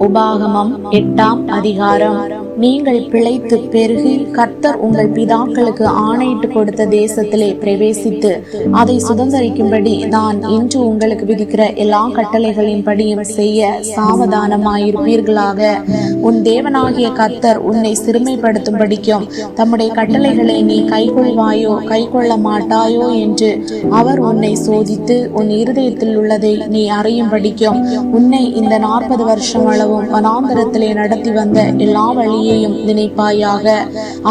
உபாகமம் எட்டாம் அதிகாரம். நீங்கள் பிழைத்து பெருகி கர்த்தர் உங்கள் பிதாக்களுக்கு ஆணையிட்டு கொடுத்த தேசத்திலே பிரவேசித்து அதை சுதந்தரிக்கும்படி நான் இன்று உங்களுக்கு விதிக்கிற எல்லா கட்டளைகளின் படியும் செய்ய சாவதானமாயிருப்பீர்களாக. உன் தேவனாகிய கர்த்தர் உன்னை சிறுமைப்படுத்தும்படிக்கும் தம்முடைய கட்டளைகளை நீ கைகொள்வாயோ கைகொள்ள மாட்டாயோ என்று அவர் உன்னை சோதித்து உன் இருதயத்தில் உள்ளதை நீ அறியும்படிக்கும் உன்னை இந்த நாற்பது வருஷம் அளவும் வனாந்தரத்திலே நடத்தி வந்த எல்லா வழியும் வழியையும் நினைப்பாயாக.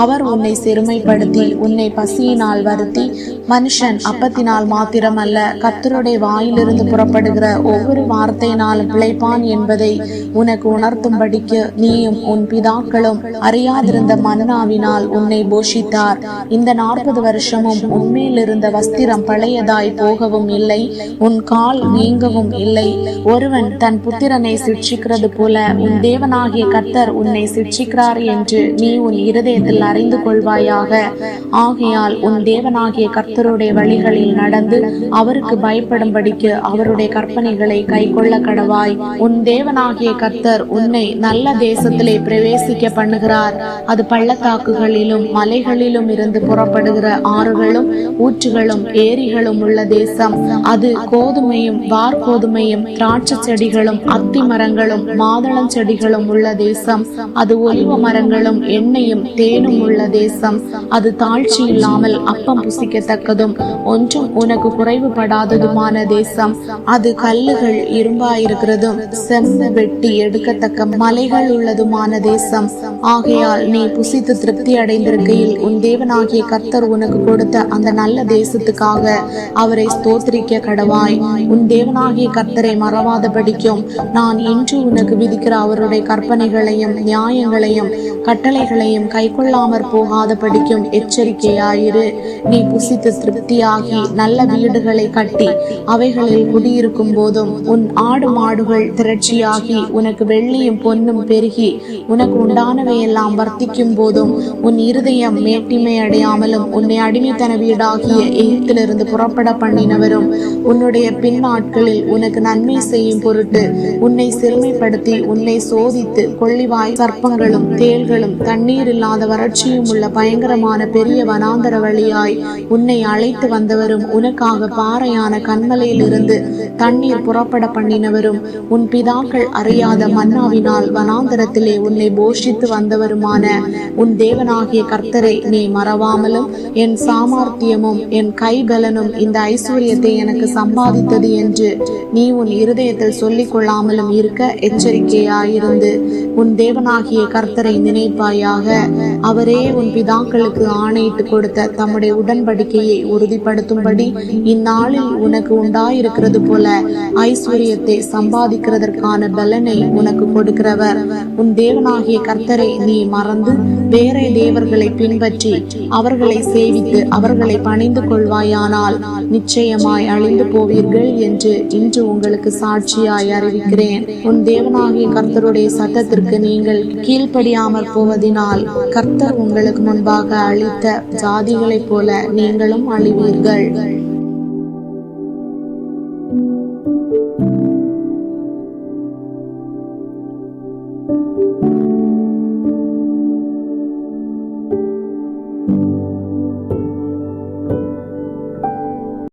அவர் உன்னை சிறுமைப்படுத்தி உன்னை பசியினால் வருத்தி மனுஷன் அப்பத்தினால் மாத்திரமல்ல கத்தருடைய வாயிலிருந்து புறப்படுகிற ஒவ்வொரு வார்த்தையினாலும் பிழைப்பான் என்பதை உனக்கு உணர்த்தும்படிக்கு நீயும் உன் பிதாக்களும் அறியாதிருந்த மன்னாவினால் உன்னை போஷித்தார். இந்த நாற்பது வருஷமும் உன்மேல் இருந்த வஸ்திரம் பழையதாய் போகவும் இல்லை உன் கால் நீங்கவும் இல்லை. ஒருவன் தன் புத்திரனை சிட்சிக்கிறது போல உன் தேவனாகிய கர்த்தர் உன்னை இருக்கிறார் என்று நீ உன் இருதயத்தில் அறிந்து கொள்வாயாக. ஆகையால் உன் தேவனாகிய கர்த்தருடைய வழிகளில் நடந்து அவருக்கு பயப்படும்படிக்கு அவருடைய கற்பனைகளை கைக்கொள்ள கடவாய். உன் தேவனாகிய கர்த்தர் உன்னை நல்ல தேசத்திலே பிரவேசிக்க பண்ணுகிறார். அது பள்ளத்தாக்குகளிலும் மலைகளிலும் இருந்து புறப்படுகிற ஆறுகளும் ஊற்றுகளும் ஏரிகளும் உள்ள தேசம். அது கோதுமையும் வார்கோதுமையும் திராட்சை செடிகளும் அத்தி மரங்களும் மாதளம் செடிகளும் உள்ள தேசம். அது ஒலிவ மரங்களும் எண்ணெயும் தேனும் உள்ள தேசம். அது தாழ்ச்சி இல்லாமல் அப்பம் புசிக்கத்தக்கதும் ஒன்றும் உனக்கு குறைவுபடாததுமான தேசம். அது கல்லுகள் இரும்பாயிருக்கிறதும் செம்ம வெட்டி எடுக்கத்தக்க மலைகள் உள்ளதுமான தேசம். ஆகையால் நீ புசித்து திருப்தி அடைந்திருக்கையில் உன் தேவனாகிய கர்த்தர் உனக்கு கொடுத்த அந்த நல்ல தேசத்துக்காக அவரை ஸ்தோத்திரிக்க கடவாய். உன் தேவனாகிய கர்த்தரை மறவாதபடிக்கும் நான் இன்று உனக்கு விதிக்கிற அவருடைய கற்பனைகளையும் நியாயங்களையும் கட்டளைகளையும் கைக்கொள்ளாமற் போகாத படிக்கும் எச்சரிக்கையாயிரு. நீ புசித்து திருப்தியாகி நல்ல வீடுகளை கட்டி அவைகளில் குடியிருக்கும் போதும் உன் ஆடு மாடுகள் திரட்சியாகி உனக்கு வெள்ளியும் பொன்னும் பெருகி உனக்கு உண்டானவையெல்லாம் வர்த்திக்கும் போதும் உன் இருதயம் மேட்டிமை அடையாமலும் உன்னை அடிமைத்தன வீடாகிய எகிப்திலிருந்து புறப்பட பண்ணினவரும் உன்னுடைய பின் நாட்களில் உனக்கு நன்மை செய்யும் பொருட்டு உன்னை சிறுமைப்படுத்தி உன்னை சோதித்து கொள்ளிவாய் சர்ப்பங்களும் தேள்களும் தண்ணீர் இல்லாத வறட்சியும் உள்ள பயங்கரமான பெரிய வனாந்தர வழியாய் உன்னை அழைத்து வந்தவரும் உனக்காக பாறையான கண்மலையிலிருந்து தண்ணீர் புறப்பட பண்ணினவரும் உன் பிதாக்கள் அறியாத மன்னாவினால் வனாந்தரத்திலே உன்னை போஷித்து வந்தவருமான உன் தேவனாகிய கர்த்தரை நீ மறவாமலும் என் சாமர்த்தியமும் என் கைபலனும் இந்த ஐஸ்வர்யத்தை எனக்கு சம்பாதித்தது என்று நீ உன் இருதயத்தில் சொல்லிக் கொள்ளாமலும் இருக்க எச்சரிக்கையாயிருந்து உன் தேவனாகிய கர்த்தரை கர்த்தரை நினைப்பாயாக. அவரே உன் பிதாக்களுக்கு ஆணையிட்டு கொடுத்த தம்முடைய உடன்படிக்கையை உறுதிப்படுத்தும்படி இந்நாளில் உனக்கு உண்டாயிருக்கிறது போல ஐஸ்வர்யத்தை சம்பாதிக்கிறதற்கான பலனை உனக்கு கொடுக்கிறவர். உன் தேவனாகிய கர்த்தரை நீ மறந்து வேற தேவர்களை பின்பற்றி அவர்களை சேவித்து அவர்களை பணிந்து கொள்வாயானால் நிச்சயமாய் அழிந்து போவீர்கள் என்று இன்று உங்களுக்கு சாட்சியாய் அறிவிக்கிறேன். உன் தேவனாகிய கர்த்தருடைய சட்டத்திற்கு நீங்கள் கீழ்ப்படி முடியாமற் போவதினால் கர்த்தர் உங்களுக்கு முன்பாக அளித்த ஜாதிகளைப் போல நீங்களும் அழிவீர்கள்.